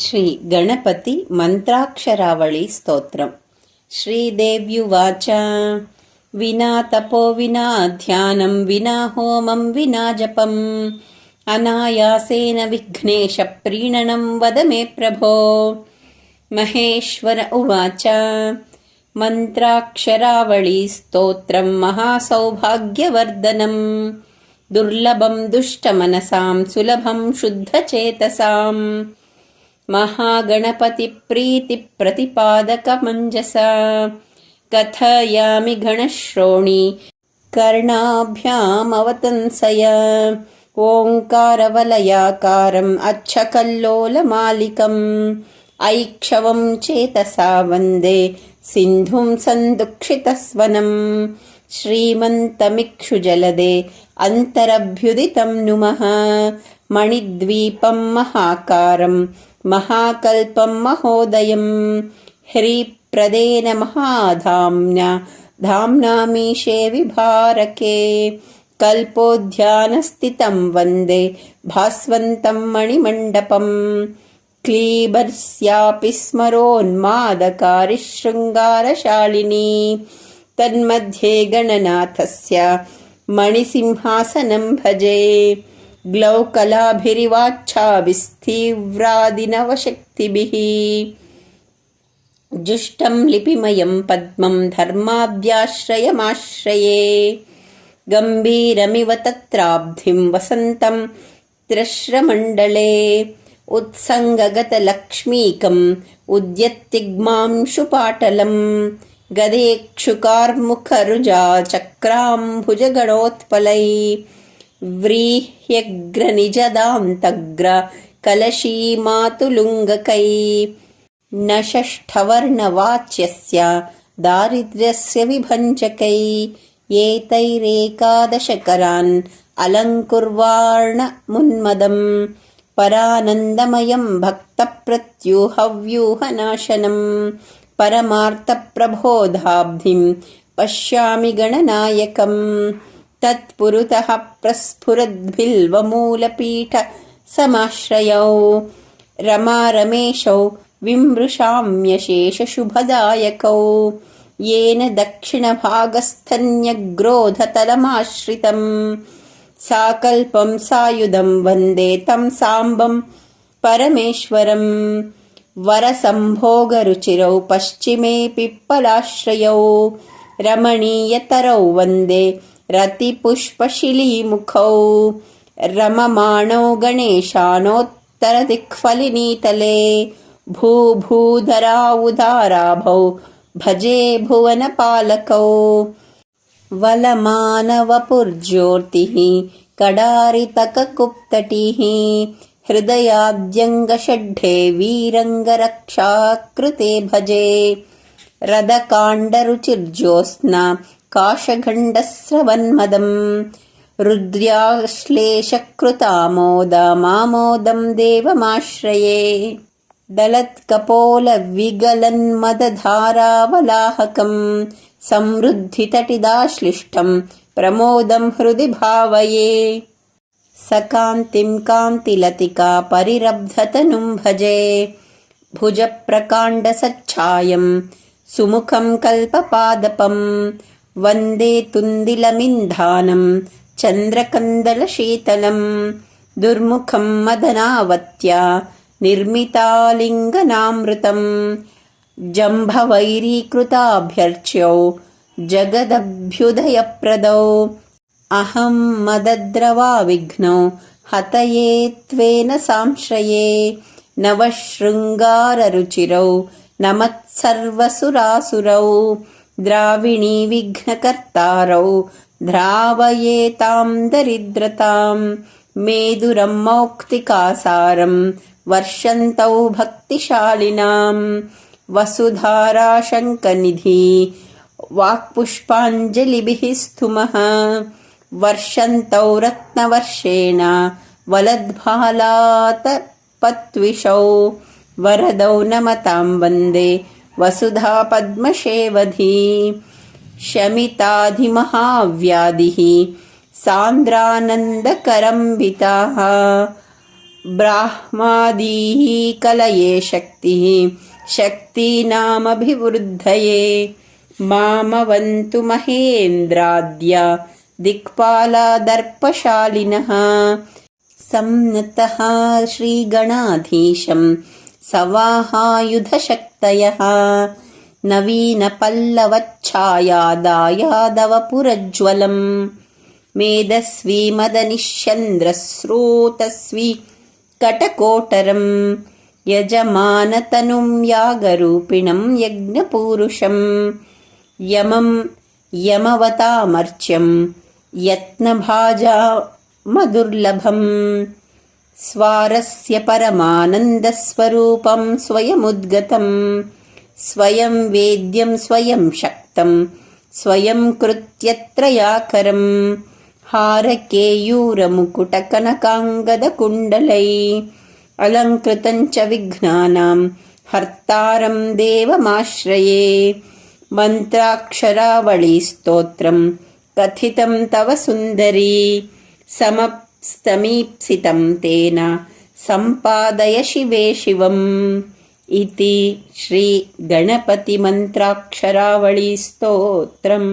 श्रीगणपतिमन्त्राक्षरावळीस्तोत्रम् श्रीदेव्युवाच विना तपो विना ध्यानं विना होमं विना जपम्। अनायासेन विघ्नेशप्रीणनं वद मे प्रभो। महेश्वर उवाच मन्त्राक्षरावळीस्तोत्रं महासौभाग्यवर्धनं दुर्लभं दुष्टमनसां सुलभं शुद्धचेतसाम्। महागणपतिप्रीतिप्रतिपादकमञ्जसा। कथयामि गणश्रोणि कर्णाभ्यामवतंसय। ओङ्कारवलयाकारम् अच्छकल्लोलमालिकम् ऐक्षवं चेतसा वन्दे सिन्धुं सन्दुक्षितस्वनम्। श्रीमन्तमिक्षुजलदे अन्तरभ्युदितं नुमः मणिद्वीपं महाकारम् महाकल्पं महोदयं। ह्रीप्रदेन महाधाम्ना धाम्नामीशे विभारके। कल्पोद्यानस्थितं वन्दे भास्वन्तं मणिमण्डपम्। क्लीबर्स्यापि स्मरोन्मादकारिशृङ्गारशालिनी। तन्मध्ये गणनाथस्य मणिसिंहासनं भजे ग्लौकलाभिरिवाच्छाभिस्तीव्रादिनवशक्तिभिः। जुष्टं लिपिमयं पद्मं धर्माब्जाश्रयमाश्रये गम्भीरमिव तत्राब्धिं वसन्तं त्रिश्रमण्डले उत्सङ्गगतलक्ष्मीकम् उद्यत्तिग्मांशुपाटलम् गदेक्षुकार्मुखरुजा चक्राम्भुजगणोत्पलै व्रीह्यग्रनिजदान्तग्र कलशीमातुलुङ्गकै न षष्ठवर्णवाच्यस्य दारिद्र्यस्य विभञ्जकै। एतैरेकादशकरान् अलङ्कुर्वाणमुन्मदम् परानन्दमयं भक्तप्रत्यूहव्यूहनाशनम्। परमार्थप्रबोधाब्धिं पश्यामि गणनायकम् तत्पुरुतः प्रस्फुरद्भिल्वमूलपीठ समाश्रयौ। रमारमेशौ विमृशाम्यशेषशुभदायकौ। येन दक्षिणभागस्थन्यग्रोधतलमाश्रितम्। साकल्पं सायुधं वन्दे तं साम्बं परमेश्वरम्। वरसम्भोगरुचिरौ पश्चिमे पिप्पलाश्रयौ। रमणीयतरौ वन्दे रतिपुष्पशिलीमुखौ रममाणौ गणेशानोत्तरदिक्फलिनीतले भूभूधरा उदाराभौ भजे भुवनपालकौ वलमानवपुर्ज्योतिः कडारितककुप्तटिः हृदयाद्यङ्गषड्ढे वीरङ्गरक्षाकृते भजे रदकाण्डरुचिर्ज्योत्स्ना काशखण्डस्रवन्मदम् रुद्र्याश्लेषकृतामोदमामोदं देवमाश्रये दलत्कपोलविगलन्मदधारावलाहकम् समृद्धितटिदाश्लिष्टं प्रमोदं हृदि भावये। सकान्तिं कान्तिलतिका परिरब्धतनुं भजे। भुजप्रकाण्डसच्छायं सुमुखं कल्पपादपम् वन्दे तुन्दिलमिन्धानं चन्द्रकन्दलशीतलम् दुर्मुखं मदनावत्या निर्मितालिङ्गनामृतम् जम्भवैरीकृताभ्यर्च्यौ जगदभ्युदयप्रदौ अहं मदद्रवाविघ्नौ हतये त्वेन सांश्रये नवशृङ्गाररुचिरौ नमत्सर्वसुरासुरौ द्राविणी विघ्नकर्तारौ ध्रावयेतां दरिद्रतां मेदुरं मौक्तिकासारं वर्षन्तौ भक्तिशालिनां वसुधाराशङ्कनिधि वाक्पुष्पाञ्जलिभिः स्तुमः वर्षन्तौ रत्नवर्षेण वलद्भालातपत्विषौ वरदौ नमतां वन्दे वसुधा पद्मशेवधी शमिताधिमहाव्याधिः सान्द्रानन्दकरम्बिताः ब्राह्मादीः कलये शक्तिः शक्तीनामभिवृद्धये मामवन्तु महेन्द्राद्या दिक्पालादर्पशालिनः। सम्नतः श्रीगणाधीशम् सवाहायुधशक्तयः। नवीनपल्लवच्छायादायादवपुरज्ज्वलम्। मेदस्वी मदनिश्चन्द्रस्रोतस्वी कटकोटरम्। यजमानतनुं यागरूपिणं यज्ञपूरुषम्। यमम् यमवतामर्च्यम्। यत्नभाजा मधुर्लभम् स्वारस्य परमानन्दस्वरूपं स्वयमुद्गतम् स्वयं वेद्यं स्वयं शक्तं स्वयं कृत्यत्रयाकरम् हारकेयूरमुकुटकनकाङ्गदकुण्डलै अलङ्कृतञ्च विघ्नानां हर्तारं देवमाश्रये। मन्त्राक्षरावळीस्तोत्रं कथितं तव सुन्दरी समस्तमीप्सितं तेन सम्पादय शिवे शिवम् इति श्रीगणपतिमन्त्राक्षरावळीस्तोत्रम्